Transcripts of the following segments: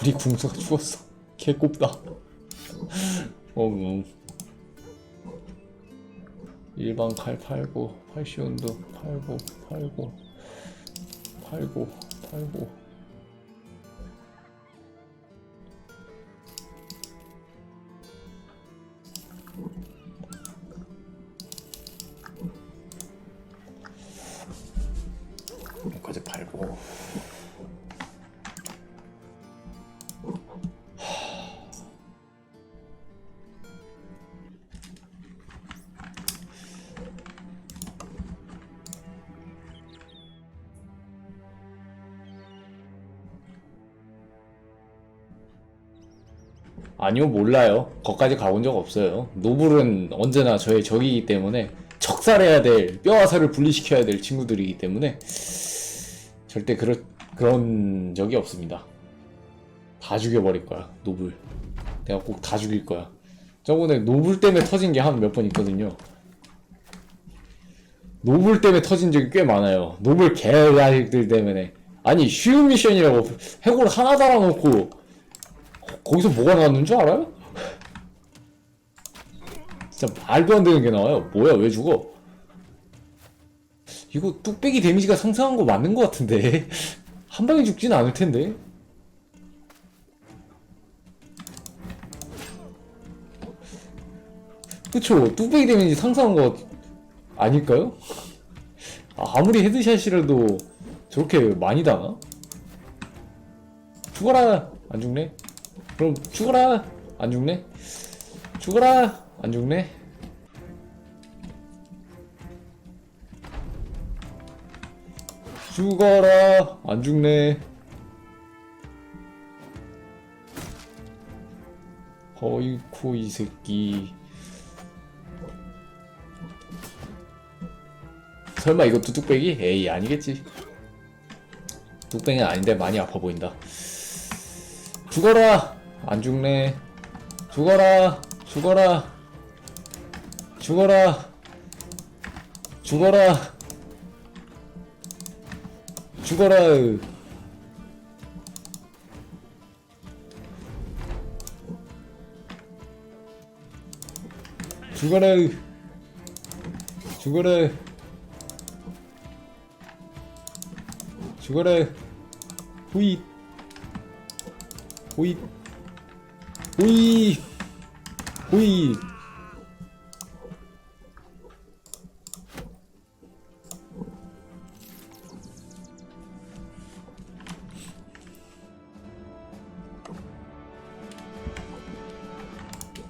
우리 궁수가 죽었어. 개꼽다. 어, 음. 일반 칼 팔고, 팔시온도 팔고, 팔고, 팔고, 팔고. 아니요, 몰라요. 거기까지 가본 적 없어요. 노블은 언제나 저의 적이기 때문에 척살해야 될, 뼈와 살을 분리시켜야 될 친구들이기 때문에 절대 그럴, 그런 적이 없습니다. 다 죽여버릴 거야, 노블. 내가 꼭 다 죽일 거야. 저번에 노블 때문에 터진 게 한 몇 번 있거든요. 노블 때문에 터진 적이 꽤 많아요. 노블 개자식들 때문에. 아니, 쉬운 미션이라고 해골 하나 달아놓고 거기서 뭐가 나왔는 줄 알아요? 진짜 말도 안 되는 게 나와요. 뭐야, 왜 죽어? 이거 뚝배기 데미지가 상승한 거 맞는 거 같은데? 한 방에 죽진 않을 텐데? 그쵸? 뚝배기 데미지 상승한 거 아닐까요? 아, 아무리 헤드샷이라도 저렇게 많이 다나? 죽어라! 안 죽네? 그럼 죽어라. 안 죽네? 죽어라. 안 죽네? 죽어라. 안 죽네. 어이쿠 이 새끼. 설마 이것도 뚝배기? 에이 아니겠지. 뚝배기는 아닌데 많이 아파 보인다. 죽어라 안 죽네. 죽어라 죽어라 죽어라 죽어라 죽어라. 죽어라. 죽어라. 죽어라. 후잇. 호잇 호잇 호잇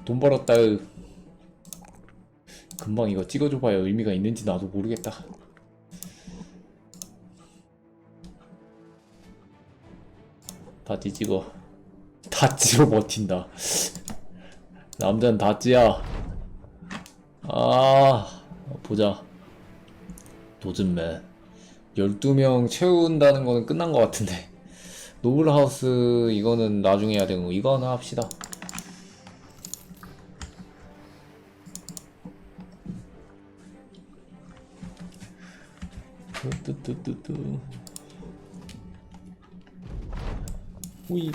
돈 벌었다. 금방 이거 찍어줘봐야 의미가 있는지 나도 모르겠다. 다 뒤집어 다찌로 버틴다. 남자는 다찌야. 아, 보자. 도전맨. 12명 채운다는 거는 끝난 것 같은데. 노블하우스, 이거는 나중에 해야 되고, 이거 하나 합시다. 뚜뚜뚜뚜. 후이.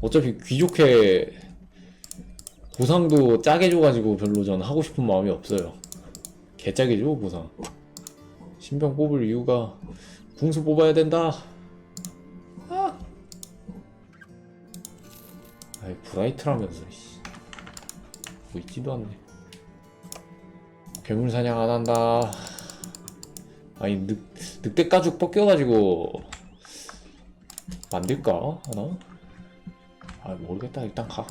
어차피 귀족회 보상도 짜게 줘가지고 별로 전 하고 싶은 마음이 없어요. 개짜게 줘 보상. 신병 뽑을 이유가 궁수 뽑아야 된다. 아. 아이 브라이트라면서 씨. 뭐 있지도 않네. 괴물 사냥 안 한다. 아니 늑 늑대 가죽 벗겨가지고 만들까 하나? 아 모르겠다. 일단 가.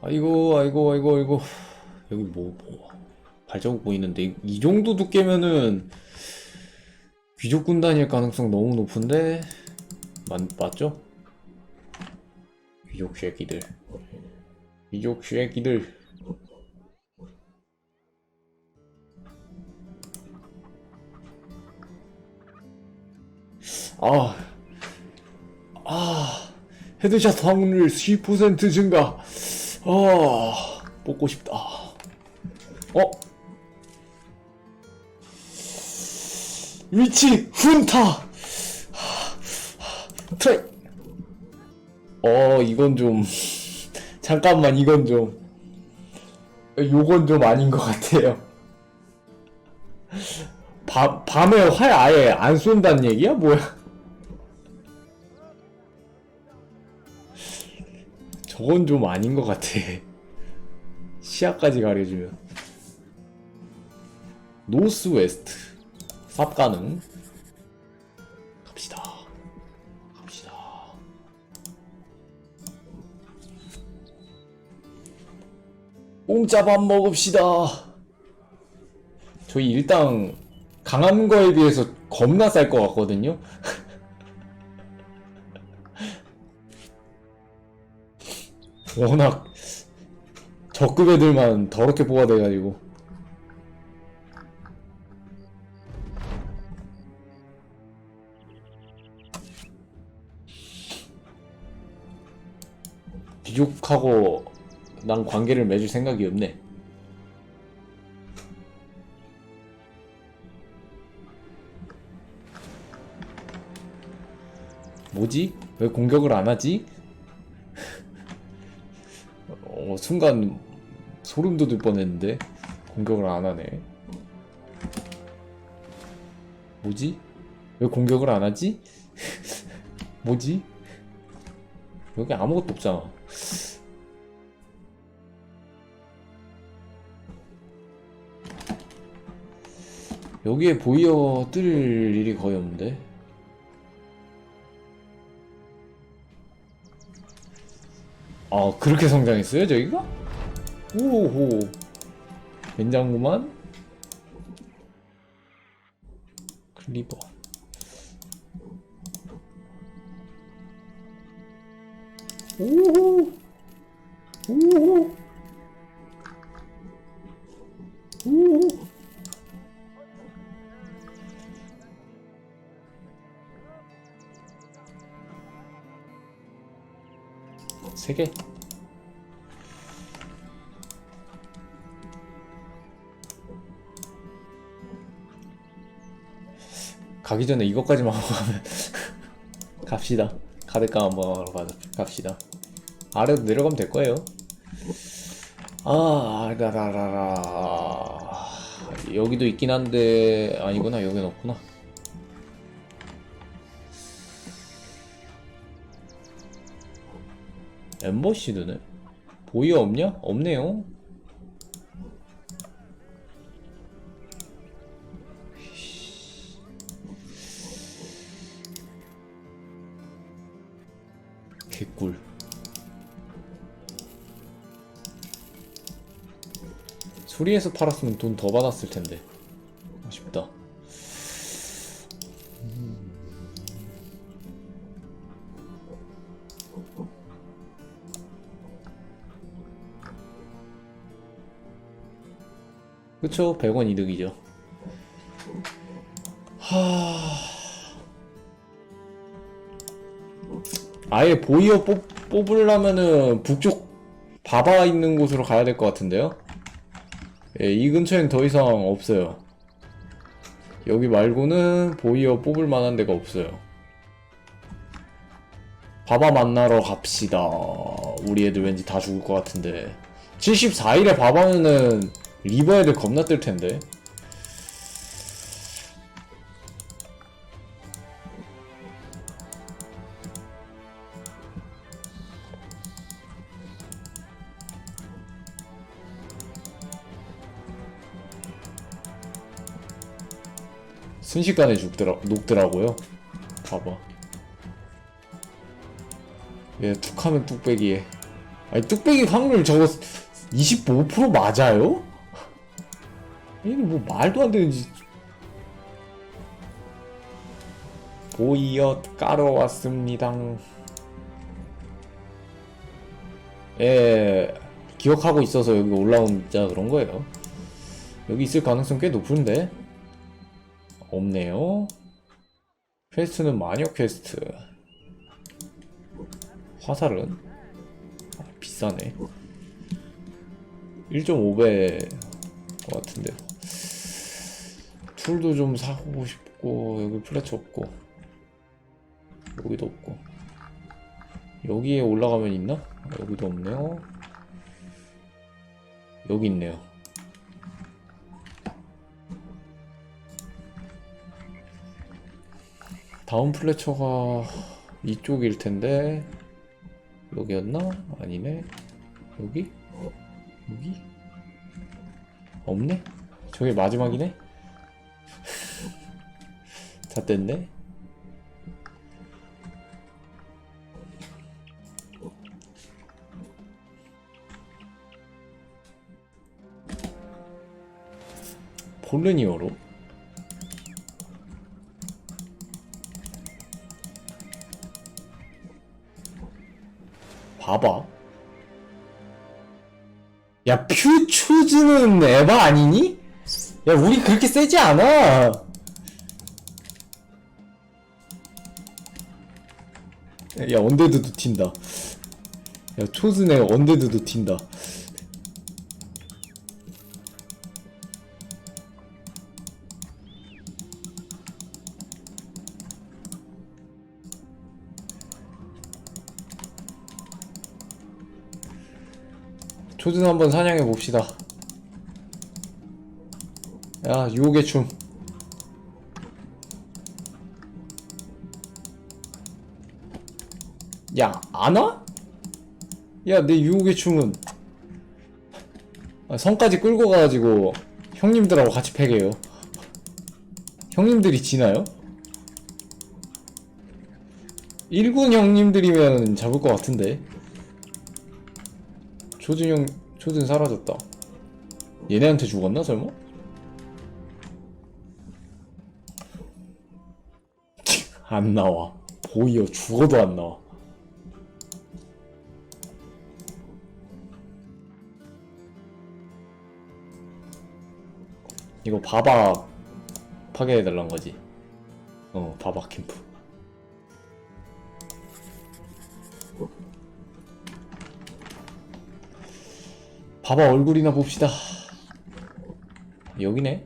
아이고 아이고 아이고 아이고. 여기 뭐, 뭐 발자국 보이는데. 이, 이 정도 두께면은 귀족 군단일 가능성 너무 높은데? 맞, 맞죠? 귀족 쉐기들. 귀족 쉐기들 아, 아, 헤드샷 확률 10% 증가. 아, 뽑고 싶다. 어? 위치 훈타 트레이 어 이건 좀 잠깐만 이건 좀 요건 좀 아닌 것 같아요 밤, 밤에 활 아예 안 쏜다는 얘기야? 뭐야 저건 좀 아닌 것 같아. 시야까지 가려주면. 노스 웨스트. 삽 가능. 갑시다. 갑시다. 공짜 밥 먹읍시다. 저희 일당 강한 거에 비해서 겁나 쌀 것 같거든요 워낙 저급 애들만 더럽게 뽑아대가지고 귀족하고 난 관계를 맺을 생각이 없네 뭐지? 왜 공격을 안 하지? 순간 소름 돋을 뻔했는데 공격을 안 하네. 뭐지? 왜 공격을 안 하지? 뭐지? 여기 아무것도 없잖아. 여기에 보이어 뜰 일이 거의 없는데. 아 그렇게 성장했어요 저기가? 오호 괜찮구만. 클리버 가기 전에 이것까지만 하고 가면 갑시다. 가득가 한번 가자. 갑시다. 아래로 내려가면 될 거예요. 아, 라라라라. 여기도 있긴 한데 아니구나. 여긴 없구나. 엠버시드네? 보이어 없냐? 없네요. 수리에서 팔았으면 돈 더 받았을 텐데. 아쉽다. 그쵸? 100원 이득이죠. 하... 아예 보이어 뽑, 뽑으려면은 북쪽 바바 있는 곳으로 가야 될 것 같은데요? 예, 이 근처엔 더 이상 없어요. 여기 말고는 보이어 뽑을 만한 데가 없어요. 바바 만나러 갑시다. 우리 애들 왠지 다 죽을 것 같은데. 74일에 바바면은 리버 애들 겁나 뜰 텐데. 순식간에 죽더라, 녹더라고요. 봐봐. 얘 툭하면 뚝배기에. 아니, 뚝배기 확률 저거 25% 맞아요? 얘는 뭐 말도 안 되는 짓. 보이어 까러 왔습니다. 예, 기억하고 있어서 여기 올라온 자 그런 거예요. 여기 있을 가능성 꽤 높은데? 없네요. 퀘스트는 마녀 퀘스트. 화살은? 아, 비싸네. 1.5배 것 같은데 툴도 좀 사고 싶고 여기 플래처 없고 여기도 없고 여기에 올라가면 있나? 여기도 없네요 여기 있네요 다음 플래처가 이쪽일 텐데 여기였나? 아니네 여기? 여기? 없네? 저게 마지막이네? 다 뗐네? 폴르니어로? 봐봐. 야, 퓨추즈는 에바 아니니? 야, 우리 그렇게 세지 않아. 야, 언데드도 튄다. 야, 초즈네 언데드도 튄다. 초즈 한번 사냥해 봅시다. 야, 유혹의 춤. 야, 안 와? 야, 내 유혹의 춤은 아, 성까지 끌고 가가지고 형님들하고 같이 패게요. 형님들이 지나요? 1군 형님들이면 잡을 것 같은데. 초준 형, 초준 사라졌다. 얘네한테 죽었나, 설마? 안 나와. 보이어 죽어도 안 나와. 이거 바박 파괴해달란 거지. 어, 바박 캠프. 바박 얼굴이나 봅시다. 여기네.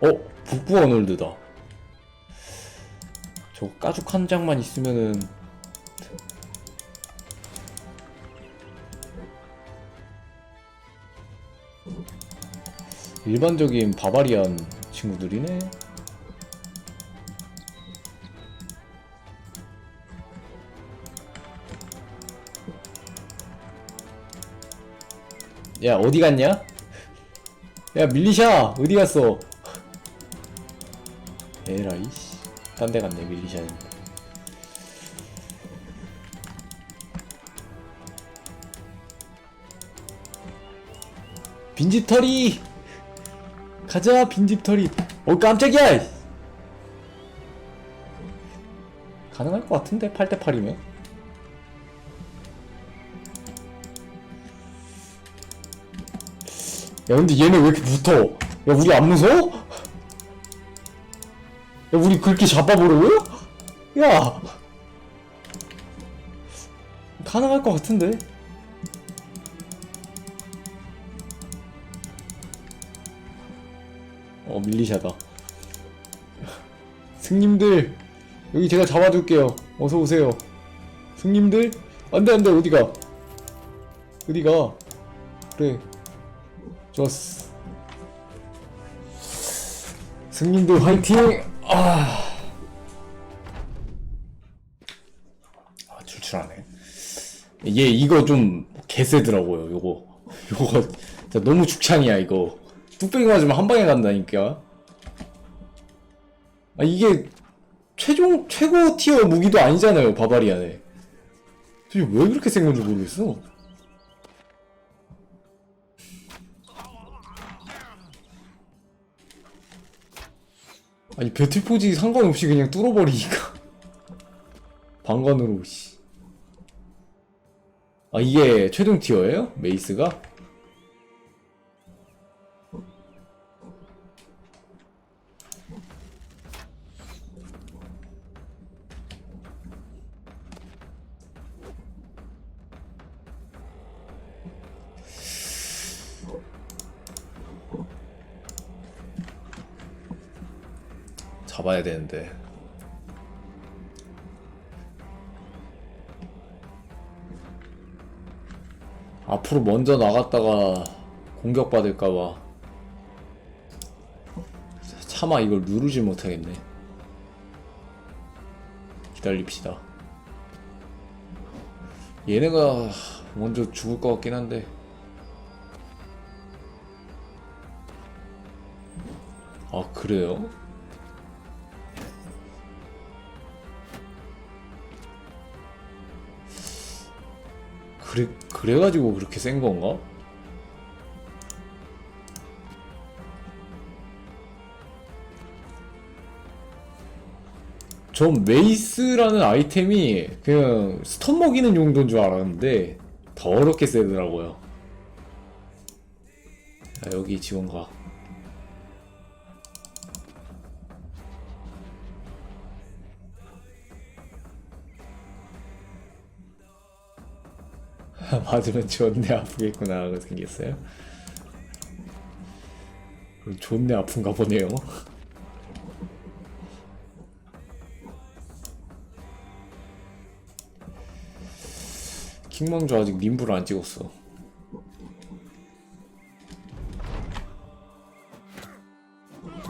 어, 북부 어놀드다. 저 가죽 한 장만 있으면은 일반적인 바바리안 친구들이네. 야 어디 갔냐? 야 밀리샤 어디 갔어? 에라이 씨. 딴 데 갔네 밀리샤는. 빈집털이 가자 빈집털이 어 깜짝이야 가능할 것 같은데 8대8이면 야 근데 얘네 왜 이렇게 붙어? 야 우리 안 무서워? 야 우리 그렇게 잡아보려고요? 야! 가능할 것 같은데? 어 밀리샤다. 승님들 여기 제가 잡아둘게요. 어서 오세요. 승님들 안돼 안돼 어디가? 어디가? 그래 좋았어. 승님들 화이팅! 아, 아 출출하네. 얘 이거 좀 개세더라고요 요거. 요거 진짜 너무 죽창이야 이거. 뚝배기 맞으면 한 방에 간다니까. 아 이게 최종 최고 티어 무기도 아니잖아요 바바리안에. 도대체 왜 그렇게 센 건지 모르겠어 아니 배틀포지 상관없이 그냥 뚫어버리니까 방관으로 씨. 아 이게 최종 티어예요? 메이스가? 잡아야 되는데. 앞으로 먼저 나갔다가 공격받을까봐. 차마 이걸 누르지 못하겠네. 기다립시다. 얘네가 먼저 죽을 것 같긴 한데. 아, 그래요? 그래, 그래가지고 그렇게 센 건가? 전 메이스라는 아이템이 그냥 스턴 먹이는 용도인 줄 알았는데 더럽게 세더라고요. 자, 여기 지원 가. 맞으면 존내 아프겠구나 하고 생겼어요. 그럼 존내 아픈가 보네요. 킹망조 아직 님부를 안 찍었어.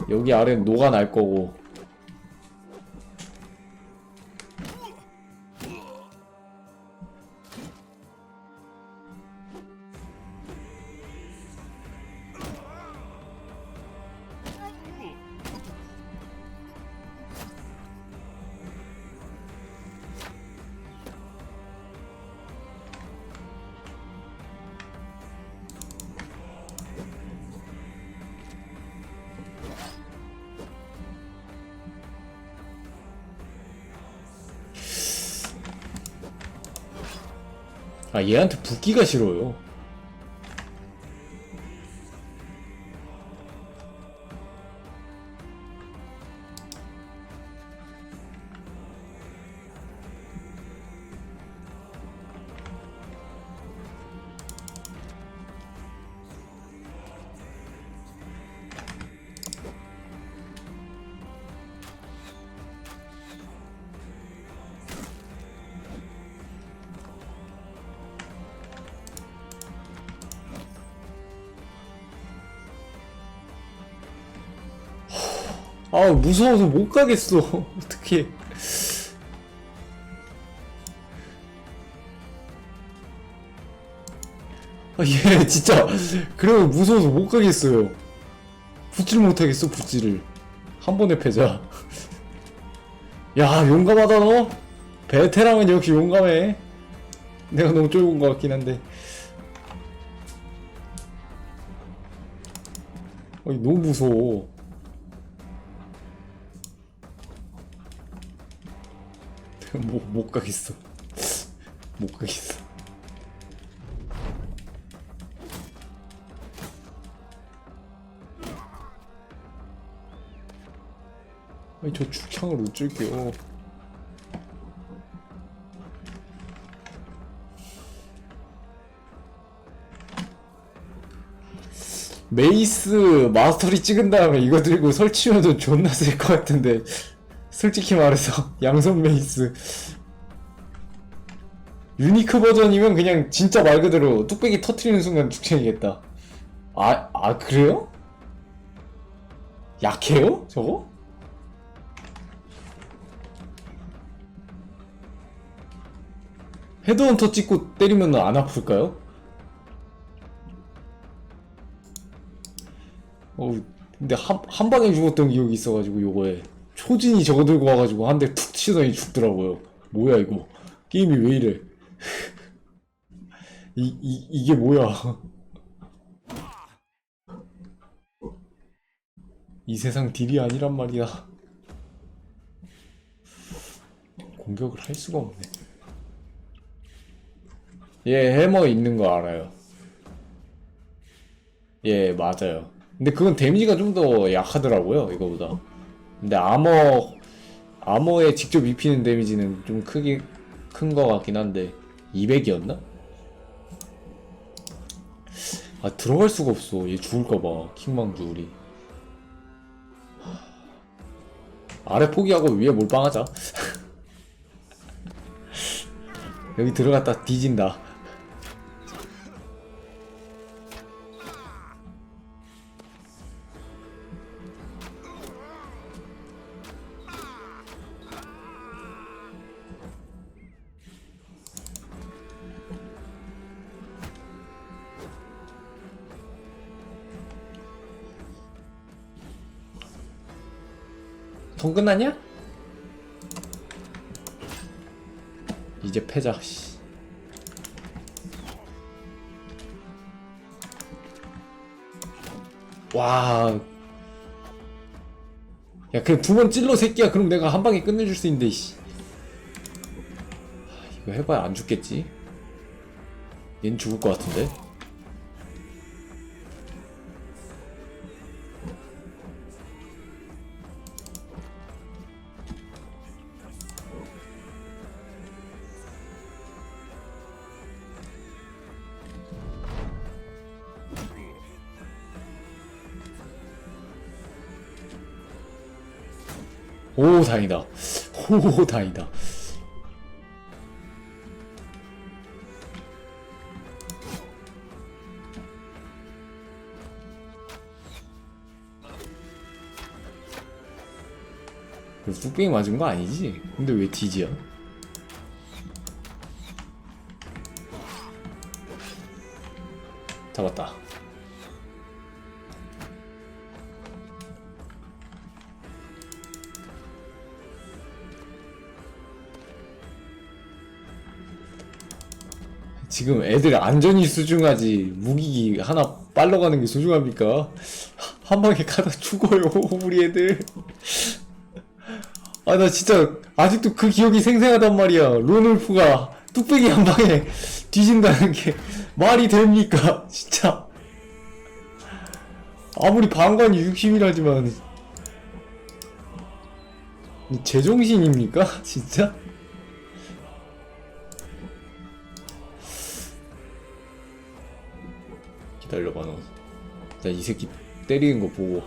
여기 아래는 녹아 날 거고. 아 얘한테 붙기가 싫어요. 아 무서워서 못 가겠어. 어떻게? 아, 얘 진짜 그래도 무서워서 못 가겠어요. 붙질 못하겠어 붙지를 한 번에 패자. 야 용감하다 너. 베테랑은 역시 용감해. 내가 너무 쫄은 것 같긴 한데. 아니 너무 무서워. 못, 못 가겠어. 못 가겠어. 아니, 저 축창을 어쩔게요. 메이스 마스터리 찍은 다음에 이거 들고 설치해도 존나 셀 것 같은데 솔직히 말해서 양손 메이스 유니크 버전이면 그냥 진짜 말 그대로 뚝배기 터트리는 순간 죽창이겠다 아, 아 그래요? 약해요? 저거? 헤드헌터 찍고 때리면 안 아플까요? 어우 근데 한, 한 방에 죽었던 기억이 있어가지고 요거에 초진이 저거 들고 와가지고 한 대 툭 치더니 죽더라고요. 뭐야 이거 게임이 왜 이래? 이, 이 이게 뭐야? 이 세상 딜이 아니란 말이야. 공격을 할 수가 없네. 얘 해머 있는 거 알아요. 예, 맞아요. 근데 그건 데미지가 좀 더 약하더라고요, 이거보다. 근데 아머, 아머에 직접 입히는 데미지는 좀 크기, 큰 거 같긴 한데, 200이었나? 아, 들어갈 수가 없어. 얘 죽을까봐. 킹망주 우리. 아래 포기하고 위에 몰빵하자. 여기 들어갔다 뒤진다. 통 끝났냐? 이제 패자. 씨. 와. 야, 그냥 두 번 찔러 새끼야. 그럼 내가 한 방에 끝내줄 수 있는데, 씨. 하, 이거 해봐야 안 죽겠지? 얜 죽을 것 같은데? 다행이다. 오, 다행이다. 그 쑥뱅이 맞은 거 아니지? 근데 왜 뒤지야? 잡았다. 지금 애들 안전이 소중하지 무기 하나 빨러가는 게 소중합니까? 한 방에 가다 죽어요 우리 애들. 아 나 진짜 아직도 그 기억이 생생하단 말이야. 로놀프가 뚝배기 한 방에 뒤진다는 게 말이 됩니까? 진짜. 아무리 방관이 60이라지만. 제정신입니까? 진짜? 기다려봐 너. 자, 이 새끼 때리는 거 보고.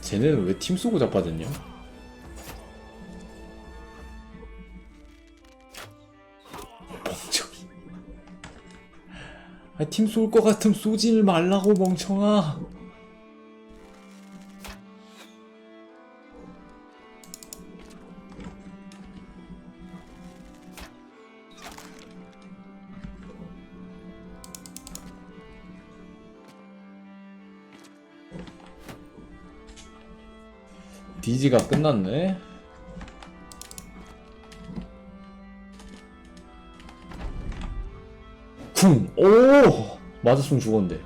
쟤네는 왜 팀 쏘고 자빠졌냐? 멍청이. 아, 팀 쏠 것 같으면 쏘지를 말라고, 멍청아. 디지가 끝났네. 쿵! 오! 맞았으면 죽었는데.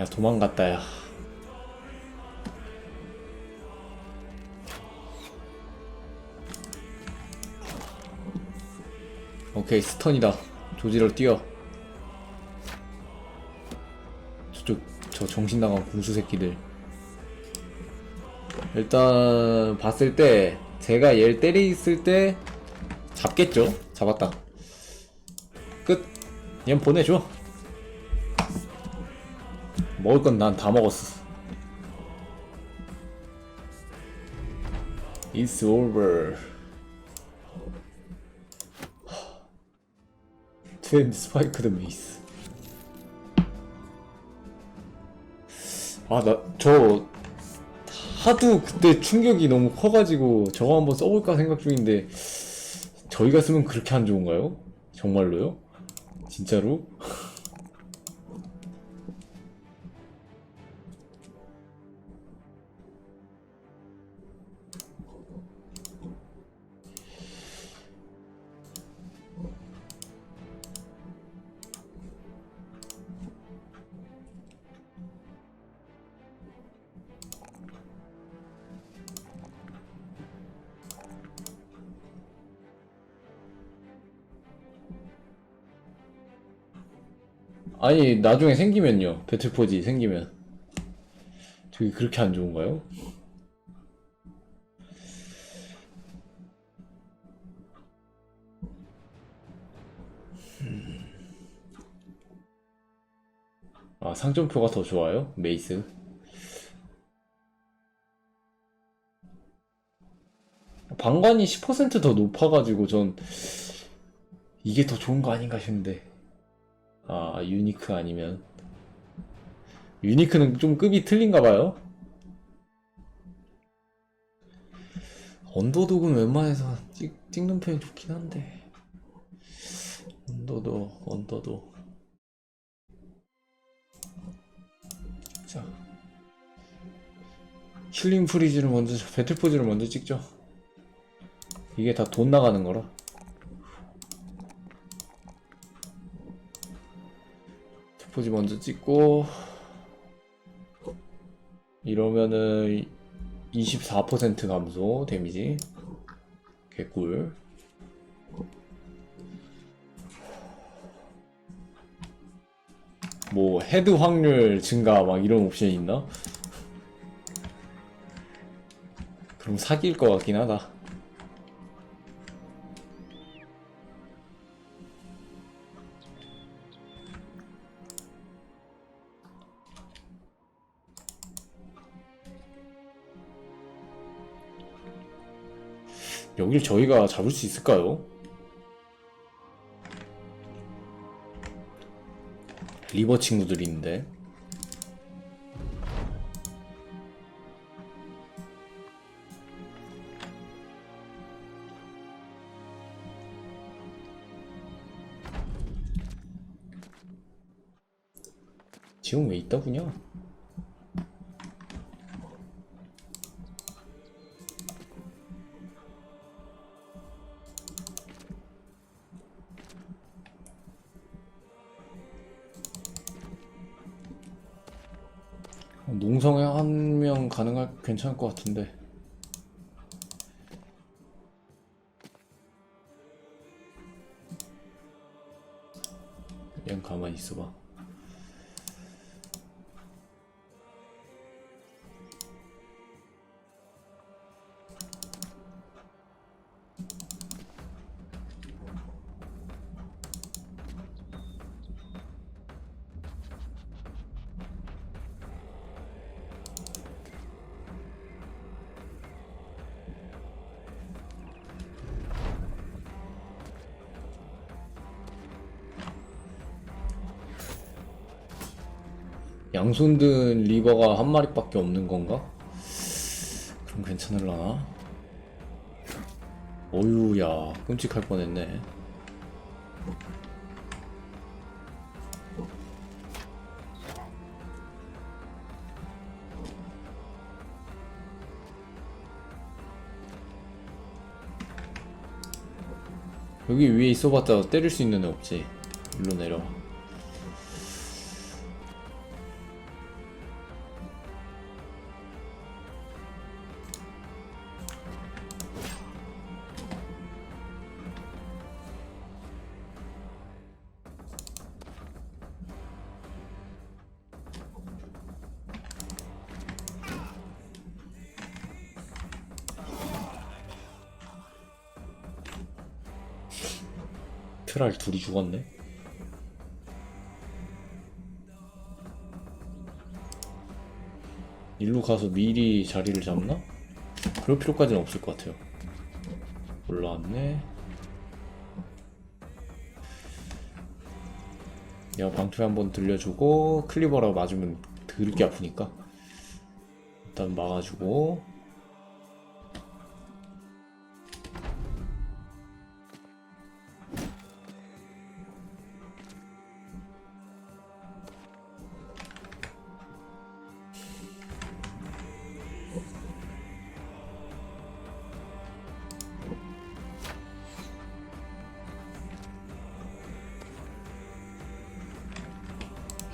야, 도망갔다, 야. 오케이 스턴이다. 조지를 뛰어. 저쪽 저 정신 나간 군수 새끼들. 일단 봤을 때 제가 얘를 때리 있을 때 잡겠죠? 잡았다. 끝얘 보내줘. 먹을 건 난 다 먹었어. It's over 트렌드 스파이크 드 메이스 아 나 저 하도 그때 충격이 너무 커가지고 저거 한번 써볼까 생각 중인데 저희가 쓰면 그렇게 안 좋은가요? 정말로요? 진짜로? 아니 나중에 생기면요 배틀포지 생기면 저기 그렇게 안 좋은가요? 음. 아 상점표가 더 좋아요? 메이스 방관이 10%더 높아가지고 전 이게 더 좋은 거 아닌가 싶은데 아 유니크 아니면. 유니크는 좀 급이 틀린가 봐요. 언더독은 웬만해서 찍, 찍는 편이 좋긴 한데. 언더독 언더독. 자. 힐링 프리즈를 먼저 배틀포즈를 먼저 찍죠. 이게 다 돈 나가는 거라 포지 먼저 찍고 이러면은 24% 감소 데미지. 개꿀. 뭐 헤드 확률 증가 막 이런 옵션이 있나? 그럼 사기일 것 같긴 하다 여길 저희가 잡을 수 있을까요? 리버 친구들이 있는데 지금 왜 있다 구냐? 괜찮을 것 같은데. 그냥 가만히 있어봐 양손 든 리버가 한 마리밖에 없는 건가? 그럼 괜찮을라나? 어유야 끔찍할 뻔했네 여기 위에 있어봤자 때릴 수 있는 애 없지 일로 내려와 트랄 둘이 죽었네. 일로 가서 미리 자리를 잡나? 그럴 필요까지는 없을 것 같아요. 올라왔네. 야 방투에 한번 들려주고 클리버라고 맞으면 드럽게 아프니까 일단 막아주고